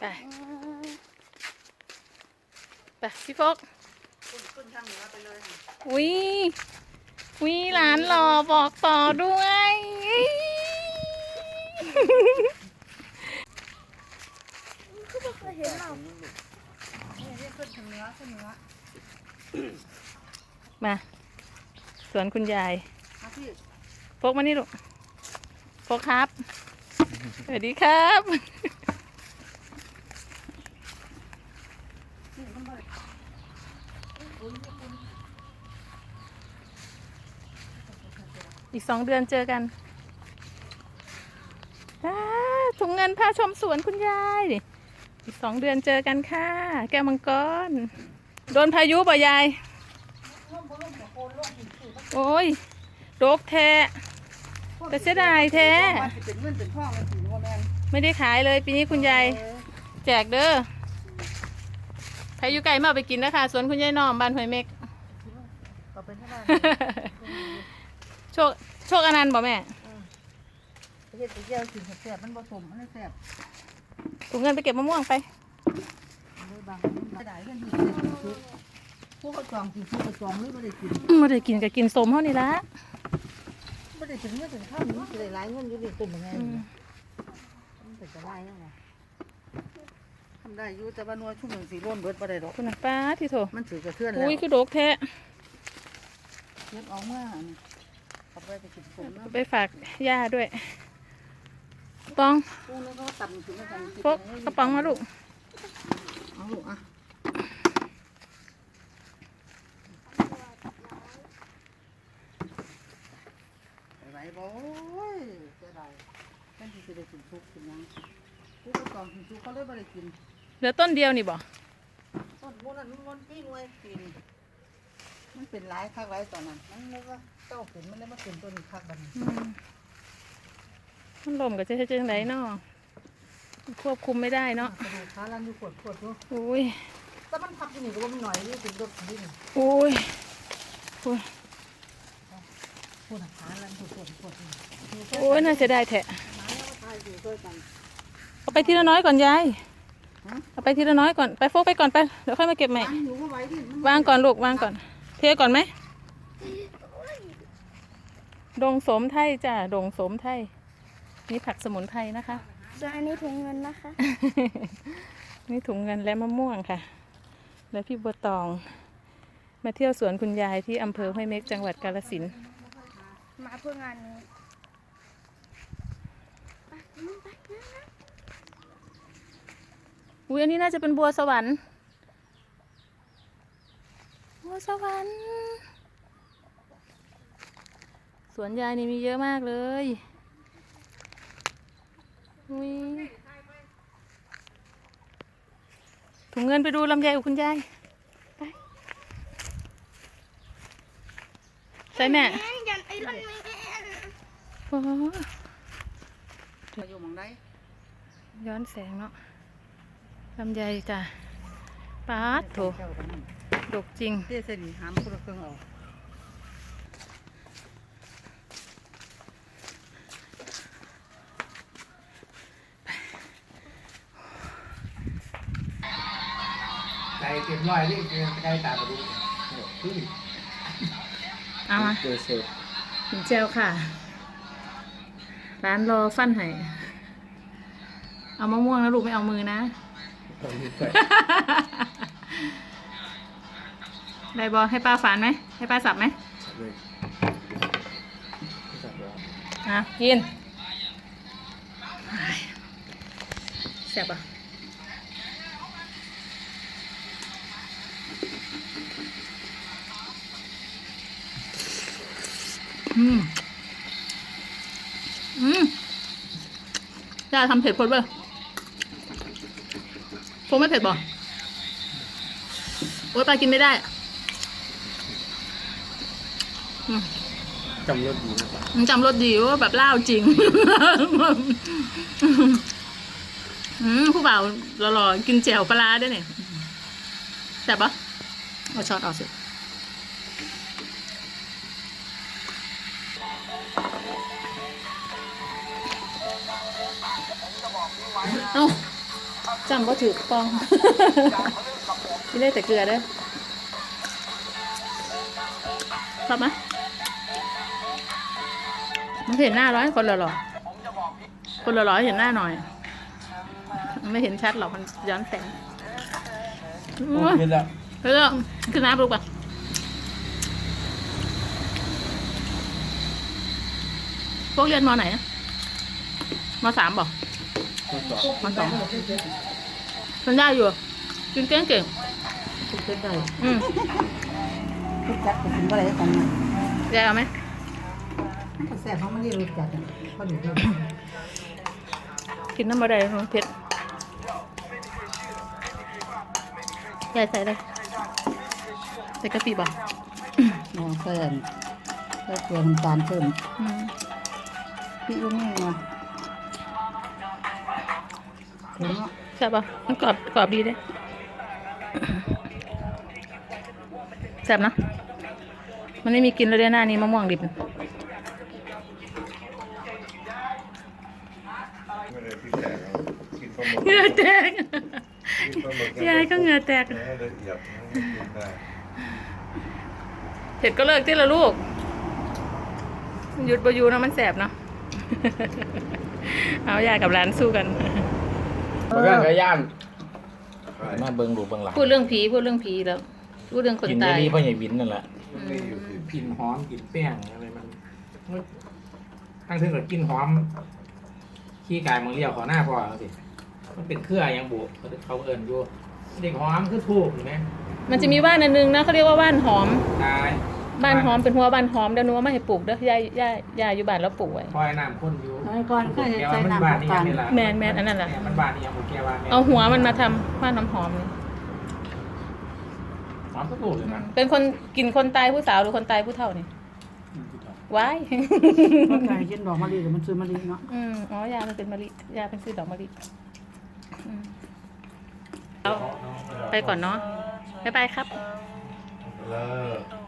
ไปไปพี่ฟกขึ้นทางเหนือไปเลยวิวิหลานหล่อบอกต่อด้วยก็ไม่เคยเห็นหรอกนี่เรียกขึ้นทางเหนือขึ้นเหนือมาสวนคุณยายมาพี่ฟกมานี่ลูกฟกครับ สวัสดีครับ นี่มันบ่ได้ อีกสองเดือนเจอกันถุงเงินพาชมสวนคุณยายดิอีกสองเดือนเจอกันค่ะ แก้วมังกร โดนพายุป่ะยาย โอ้ยโรคแท้แต่เสียดายแท้ไม่ได้ขายเลยปีนี้คุณยายแจกเด้อใครอยู่ไกลมาไปกินนะคะสวนคุณยายน้อมบ้านห้วยเม็ก โชคโชคอนันต์บ่แม่ไปเฮ็ดไปเยี่ยวสิแซ่บมันผสมมันแซ่บถุงเงินไปเก็บมะม่วงไปเลยบางไม่ได้เงินที่สิบชุดพวกเขาจองสิพวกเขาจองหรือไม่ได้กินไม่ได้กินก็กินสมเท่านี้ละไม่ได้ถึงเงินถึงข้าวนี้จะได้หลายเงินอยู่ดีกลุ่มยังไงอืมมันเป็นจะได้ยังไงทำได้อยู่แต่ว่านัวชุ่มหนึ่งสีร่นเบิดบ่ได้ดอกคุณน่ะป้าที่โถมันถือกระเทือนแล้วอุ้ยคือโดกแท้เย็บเอาเมื่ออันนี้ เอาไปไปกินผมนะไปฝากย่าด้วยปองพวกนี้เขาตัดถึงกันพกกระป๋องมาลูกเอาลูกอะไปไหนบ่โอ้ยเสียดายแค่ที่จะได้กินทุกกินหยังพวกเขาจองกินทุกเขาเลยไม่ได้กินเหลือต้นเดียวนี่บ่ต้นมูนั้นมันปีนไว้ปีน มันเป็นหลายคักหลายตอนนั้นมันเลยว่าเจ้าขึ้นมันเลยมาขึ้นต้นคักบัดนอืมมันลมก็จะเฮ็ดจังไดเนาะควบคุมไม่ได้เนาะกระดูกขาลันอยู่ปวดปวดอยู่อุ้ยแต่มันพับอยู่นี่ก็ว่ามันหน่อยนี่เป็นรถดินอุ้ยอุ้ยปวดขาลันปวดปวดปวดอยู่โอ้ยน่าจะได้แทะมาแล้วก็ตายอยู่ด้วยกัน เอาไปทีละน้อยก่อนยายฮะ เอาไปทีละน้อยก่อนไปโฟกไปก่อนไปเดี๋ยวค่อยมาเก็บใหม่วางอยู่ก็ไว้ดิมัน วางก่อนลูกวางก่อน เทก่อนไหมดงโสมไทยจ้ะดงโสมไทยนี่ผักสมุนไพรนะคะส่วนอันนี้ถุงเงินนะคะ นี่ถุงเงินและมะม่วงค่ะ และพี่บัวตอง มาเที่ยวสวนคุณยายที่อำเภอห้วยเม็กจังหวัดกาฬสินธุ์มาเพื่องานนี้ไปนู่นไปนั่นนะอุ้ยอันนี้น่าจะเป็นบัวสวรรค์บัว สวรรค์ สวนยายนี่มีเยอะมากเลยอุ้ยถุงเงินไปดูลำไยกับคุณยายไปใส่แม่แม่ยันไอรอนแมนโอ้โหมาอยู่หมองได้ย้อนแสงเนาะลำไยจ้ะปาดโถเจ้ากันนั่น ดกจริงเตี้ยเส้นนี่หามคนละเครื่องเอาใจเต็มร้อยนี่คือใจตาบอดูขึ้นเอามาเจอเสร็จถึงเจลค่ะ ร้านรอฟันให้เอามะม่วงนะลูกไม่เอามือนะตอนนี้ก่อน ได้บอให้ป้าฝานไหม ให้ป้าสับไหมสับเลยสับแล้วอะกินแซ่บอะอืม อืมย่าทำเผ็ดพดเปล่าคงไม่เผ็ดบ่โอ๊ยปลากินไม่ได้อืม จำรถดีมากกว่ามันจำรสดีว่าแบบเล่าวจริงอืมผู้บ่าวหล่อๆกินแจ่วปลาร้าด้วยเนี่ยแซ่บปะเอาช้อนออกสิเอ้าจำว่าถือปองที่ได้แต่เกลือเด้อ ชอบไหมมันเห็นหน้าร้อยคนละหรอคนละร้อยเห็นหน้าหน่อยมันไม่เห็นชัดหรอกมันย้อนแสงโอ้ยขึ้นแล้วเฮ้ยขึ้นน้ำลูกปะพวกเรียนมไหนอะมสามบอกทดสอบมสองมันได้อยู่กินเก่งเก่งทุกเส้นได้ๆอืม ทุกจัดก็กินอะไรกันนะยายเอาไหมมันก็แซ่บเพราะมันได้รู้จักอะก็ดูด้วยกินน้ำอะไรมันเผ็ดยายใส่อะไรใส่กะปิบ่น้องเพิ่มเพิ่มเกลือน้ำตาลเพิ่มอืมพี่อุ้มนี่มาถึงเนาะ ใช่ป่ะมันกรอบกรอบดีเลยแซ่บเนอะมันไม่มีกินเลยเด้อหน้านี้มะม่วงดิบไม่ได้พี่แตกเอากินปลาหมึกเหงื่อแตกกินปลาหมึกยายก็เหงื่อแตกให้ละเอียดให้กินได้เผ็ดก็เลิกที่ละลูก หยุดบอยูนะมันแสบเนาะเอายายกับร้านสู้กันเมื่อกี้ไก่ย่างใช่มาเบิ่งดูเบิ่งหลังพูดเรื่องผีพูดเรื่องผีแล้ว พูดเรื่องคนกินตายดีๆพ่อใหญ่บินนั่นแหละมันไม่อยู่ที่กินหอมกินแป้งอะไรมันมันตั้งถึงกับกินหอม ขี้กายมึงเรียวขอหน้าพ่อเขาสิมันเป็นเครือยังบุเขาเอิญอยู่เด็กหอมคือถูกเห็นไหมมันจะมีว่านอันนึงนะเขาเรียกว่าว่านหอม ตายบ้านหอมเป็นหัวบ้านหอมเดี๋ยวหนูเอามาให้ปลูกเด้อยายยายยายอยู่บ้านแล้วปลูกไว้คอยน้ำข้นอยู่สมัยก่อนเคยแกใช้ว่ามันน้ำบ้านน้ำนี่ตายังลไม่ละแมนแมนอันนั้นแหละแม่มันบ้านนี่ยังบุกแกว่าแม่เอาหัวมันมาทำว่านน้ำหอมนี่ หอมก็ถูกเลยนะเป็นคนกินคนตายผู้สาวหรือคนตายผู้เฒ่านี่ว้ายเมื่อไก่กินดอกมะลิหรือมันซื้อมะลิเนาะอืมอ๋อยามันเป็นมะลิยาเป็นซื้อดอกมะลิอืมเอาไปก่อนเนาะบ๊ายบายครับเลิก